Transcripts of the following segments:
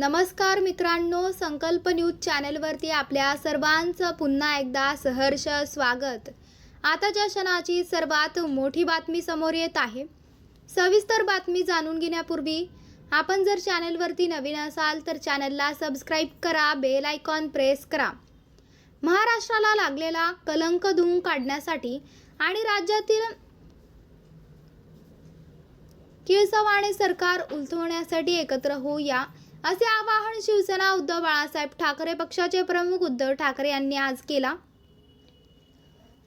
नमस्कार मित्रांनो संकल्प न्यूज चॅनलवरती आपल्या सर्वांचं पुन्हा एकदा सहर्ष स्वागत. आताच्या क्षणाची सर्वात मोठी बातमी समोर येत आहे सविस्तर बातमी जाणून घेण्यापूर्वी आपण जर चॅनलवरती नवीन असाल तर चॅनलला सबस्क्राईब करा बेल आयकॉन प्रेस करा. महाराष्ट्राला लागलेला कलंक धुवून काढण्यासाठी आणि राज्यातील किळसवाणे सरकार उलथवण्यासाठी एकत्र होऊया असे आवाहन शिवसेना उद्धव बाळासाहेब ठाकरे पक्षाचे प्रमुख उद्धव ठाकरे यांनी आज केला.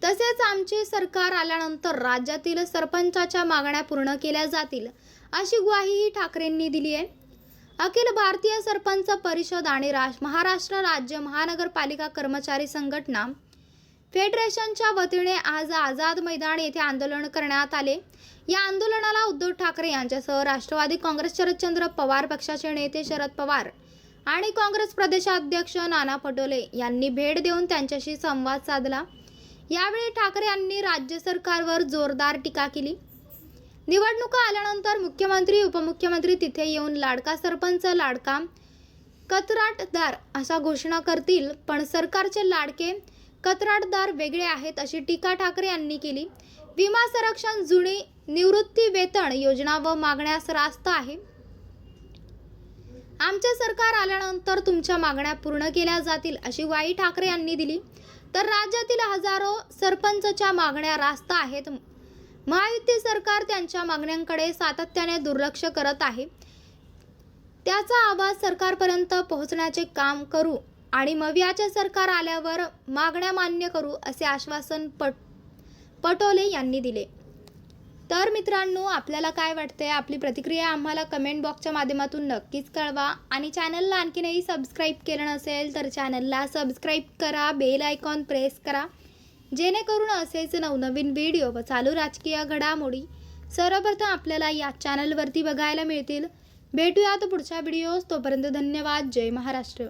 तसेच आमचे सरकार आल्यानंतर राज्यातील सरपंचाच्या मागण्या पूर्ण केल्या जातील अशी ग्वाहीही ठाकरेंनी दिली आहे. अखिल भारतीय सरपंच परिषद आणि राज महाराष्ट्र राज्य महानगरपालिका कर्मचारी संघटना फेडरेशनच्या वतीने आज आझाद मैदान येथे आंदोलन करण्यात आले. या आंदोलनाला उद्धव ठाकरे यांच्यासह राष्ट्रवादी काँग्रेस शरदचंद्र पवार पक्षाचे नेते शरद पवार आणि काँग्रेस प्रदेशाध्यक्ष नाना पटोले यांनी भेट देऊन त्यांच्याशी संवाद साधला. यावेळी ठाकरे यांनी राज्य सरकारवर जोरदार टीका केली. निवडणुका आल्यानंतर मुख्यमंत्री उपमुख्यमंत्री तिथे येऊन लाडका सरपंच लाडका कत्राटदार असा घोषणा करतील पण सरकारचे लाडके कत्राटदार वेगळे आहेत अशी टीका ठाकरे यांनी केली. विमा संरक्षण जुनी निवृत्ती वेतन योजना व मागण्यास रास्त आहे. आमचे सरकार आल्यानंतर तुमच्या मागण्या पूर्ण केल्या जातील अशी ग्वाही ठाकरे यांनी दिली. तर राज्यातील हजारो सरपंचच्या मागण्या रास्त आहेत. महायुती सरकार त्यांच्या मागण्यांकडे सातत्याने दुर्लक्ष करत आहे. त्याचा आवाज सरकारपर्यंत पोहोचण्याचे काम करू. आणि मवियाचे सरकार आल्यावर मागण्या मान्य करू असे आश्वासन पट पटोले यांनी दिले. तर मित्रांनो आपल्याला काय वाटते आपली प्रतिक्रिया आम्हाला कमेंट बॉक्सच्या माध्यमातून नक्कीच कळवा. आणि चॅनलला आणखीनही सबस्क्राईब केलं नसेल तर चॅनलला सबस्क्राईब करा बेल आयकॉन प्रेस करा. जेणेकरून असेच नवनवीन व्हिडिओ व चालू राजकीय घडामोडी सर्वप्रथम आपल्याला या चॅनलवरती बघायला मिळतील. भेटूयात पुढच्या व्हिडिओज तोपर्यंत धन्यवाद. जय महाराष्ट्र.